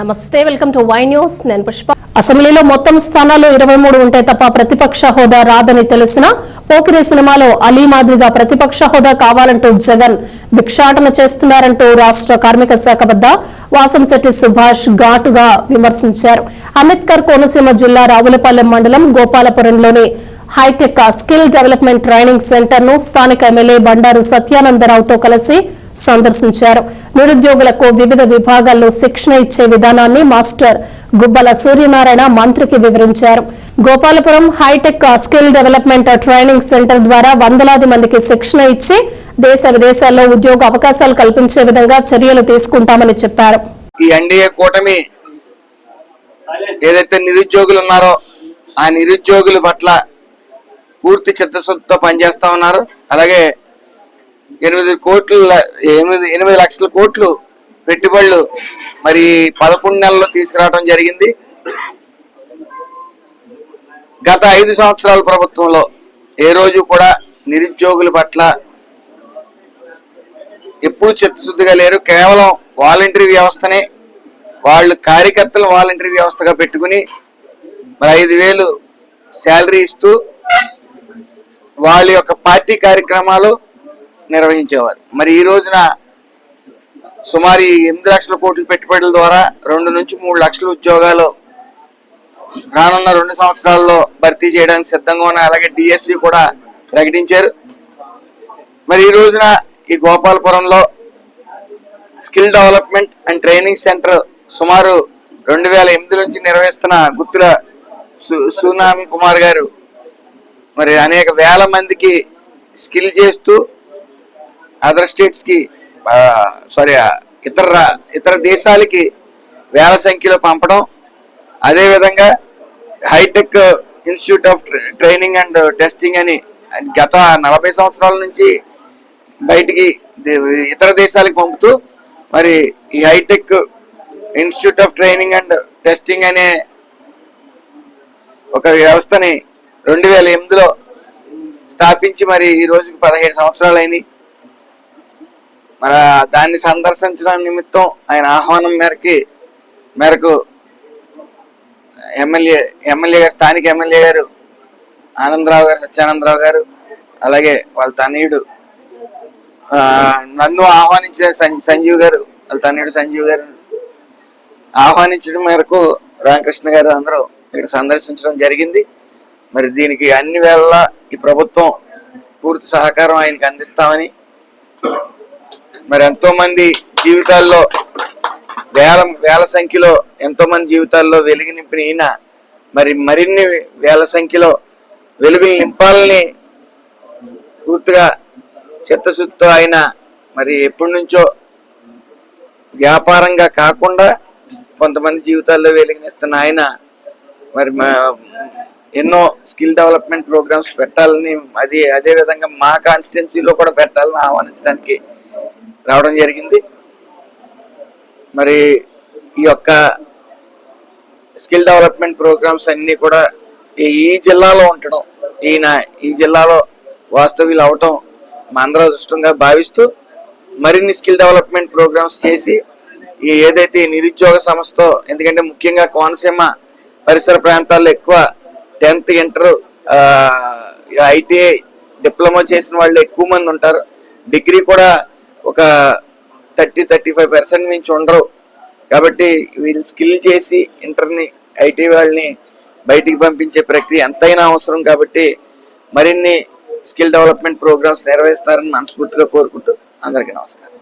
నమస్తే welcome to Y news. నేను పుష్ప. అసెంబ్లీలో మొత్తం స్థానాలు ఇరవై మూడు ఉంటే తప్ప ప్రతిపక్ష హోదా రాదని తెలిసిన పోకిరి సినిమాలో అలీ మాదిరిగా ప్రతిపక్ష హోదా కావాలంటూ జగన్ భిక్షాటన చేస్తున్నారంటూ రాష్ట్ర కార్మిక శాఖ వద్ద వాసంశెట్టి సుభాష్ ఘాటుగా విమర్శించారు. అంబేద్కర్ కోనసీమ జిల్లా రావులపాలెం మండలం గోపాలపురంలోని high tech skill development training సెంటర్ను స్థానిక ఎమ్మెల్యే బండారు సత్యానందరావుతో కలిసి సందర్శించారు. నిరుద్యోగులకు వివిధ విభాగాల్లో శిక్షణ ఇచ్చే విధానాన్ని మాస్టర్ గుబ్బల సూర్యనారాయణ మంత్రికి వివరించారు. Gopalapuram high tech skill development training centre ద్వారా వందలాది మందికి శిక్షణ ఇచ్చి దేశ విదేశాల్లో ఉద్యోగ అవకాశాలు కల్పించే విధంగా చర్యలు తీసుకుంటామని చెప్పారు. ఈ ఎన్డీఏ కూటమి ఏదైతే నిరుద్యోగులు ఉన్నారో ఆ నిరుద్యోగుల పట్ల పూర్తి చిత్తశుద్ధితో పనిచేస్తా ఉన్నారు. అలాగే ఎనిమిది కోట్లు ఎనిమిది ఎనిమిది లక్షల కోట్లు పెట్టుబడులు మరి పదకొండు నెలల్లో తీసుకురావడం జరిగింది. గత ఐదు సంవత్సరాల ప్రభుత్వంలో ఏ రోజు కూడా నిరుద్యోగుల పట్ల ఎప్పుడు చిత్తశుద్ధిగా లేరు. కేవలం వాలంటరీ వ్యవస్థనే వాళ్ళు కార్యకర్తలు వాలంటరీ వ్యవస్థగా పెట్టుకుని మరి ఐదు వేలు శాలరీ ఇస్తూ వాళ్ళ యొక్క పార్టీ కార్యక్రమాలు నిర్వహించేవారు. మరి ఈ రోజున సుమారు ఎనిమిది లక్షల కోట్ల పెట్టుబడుల ద్వారా రెండు నుంచి మూడు లక్షల ఉద్యోగాలు రానున్న రెండు సంవత్సరాల్లో భర్తీ చేయడానికి సిద్ధంగా ఉన్నాయి అలాగే డిఎస్సి కూడా ప్రకటించారు. మరి ఈ రోజున ఈ గోపాలపురంలో skill development and training centre సుమారు రెండు వేల ఎనిమిది నుంచి నిర్వహిస్తున్న గుత్తుల సు- సునామి కుమార్ గారు మరి అనేక వేల మందికి స్కిల్ చేస్తూ అదర్ స్టేట్స్కి సారీ ఇతర ఇతర దేశాలకి వేల సంఖ్యలో పంపడం అదేవిధంగా high tech institute of training and testing అని గత నలభై సంవత్సరాల నుంచి బయటికి ఇతర దేశాలకు పంపుతూ మరి ఈ high tech institute of training and testing అనే ఒక వ్యవస్థని రెండు వేల ఎనిమిదిలో స్థాపించి మరి ఈ రోజుకి పదిహేడు సంవత్సరాలు అయినాయి మరి దాన్ని సందర్శించడం నిమిత్తం ఆయన ఆహ్వానం మేరకి మేరకు ఎమ్మెల్యే ఎమ్మెల్యే గారు స్థానిక ఎమ్మెల్యే గారు ఆనందరావు గారు సత్యానందరావు గారు అలాగే వాళ్ళ తనయుడు నన్ను ఆహ్వానించిన సం- సంజీవ్ గారు వాళ్ళ తనయుడు సంజీవ్ గారు ఆహ్వానించడం మేరకు రామకృష్ణ గారు అందరూ ఇక్కడ సందర్శించడం జరిగింది. మరి దీనికి అన్ని వేళ ఈ ప్రభుత్వం పూర్తి సహకారం ఆయనకి అందిస్తామని మరి ఎంతో మంది జీవితాల్లో వేల వేల సంఖ్యలో ఎంతో మంది జీవితాల్లో వెలుగు నింపిన ఈయన మరి మరిన్ని వేల సంఖ్యలో వెలుగులు నింపాలని పూర్తిగా చిత్తశుద్ధితో ఆయన మరి ఎప్పటి నుంచో వ్యాపారంగా కాకుండా కొంతమంది జీవితాల్లో వెలిగినిస్తున్న ఆయన మరి మా- ఎన్నో స్కిల్ డెవలప్మెంట్ ప్రోగ్రామ్స్ పెట్టాలని అది అదే విధంగా మా కాన్స్టిట్యున్సీలో కూడా పెట్టాలని ఆహ్వానించడానికి రావడం జరిగింది. మరి ఈ యొక్క స్కిల్ డెవలప్మెంట్ ప్రోగ్రామ్స్ అన్నీ కూడా ఈ జిల్లాలో ఉండడం ఈయన ఈ జిల్లాలో వాస్తవ్యులు అవటం మా అందరూ అదృష్టంగా భావిస్తూ మరిన్ని స్కిల్ డెవలప్మెంట్ ప్రోగ్రామ్స్ చేసి ఈ ఏదైతే నిరుద్యోగ సమస్యతో ఎందుకంటే ముఖ్యంగా కోనసీమ పరిసర ప్రాంతాల్లో ఎక్కువ టెన్త్ ఇంటర్ ఐటీఐ డిప్లొమా చేసిన వాళ్ళు ఎక్కువ మంది ఉంటారు. డిగ్రీ కూడా ఒక థర్టీ థర్టీ ఫైవ్ పర్సెంట్ నుంచి ఉండరు. కాబట్టి వీళ్ళు స్కిల్ చేసి ఇంటర్ని ఐటీ వాళ్ళని బయటికి పంపించే ప్రక్రియ ఎంతైనా అవసరం కాబట్టి మరిన్ని స్కిల్ డెవలప్మెంట్ ప్రోగ్రామ్స్ నిర్వహిస్తారని మనస్ఫూర్తిగా కోరుకుంటూ అందరికీ నమస్కారం.